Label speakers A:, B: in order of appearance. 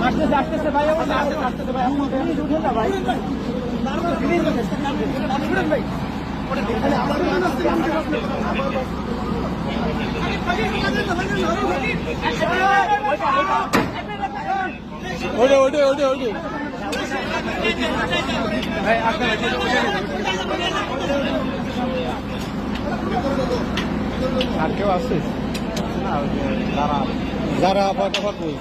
A: আসতেছে আসতেছে ভাই আমার আসতেছে আসতেছে ভাই উঠেন না ভাই।
B: ওটে ওটে ওটে ওটে আর কেউ আছে? যারা ফটাফট বল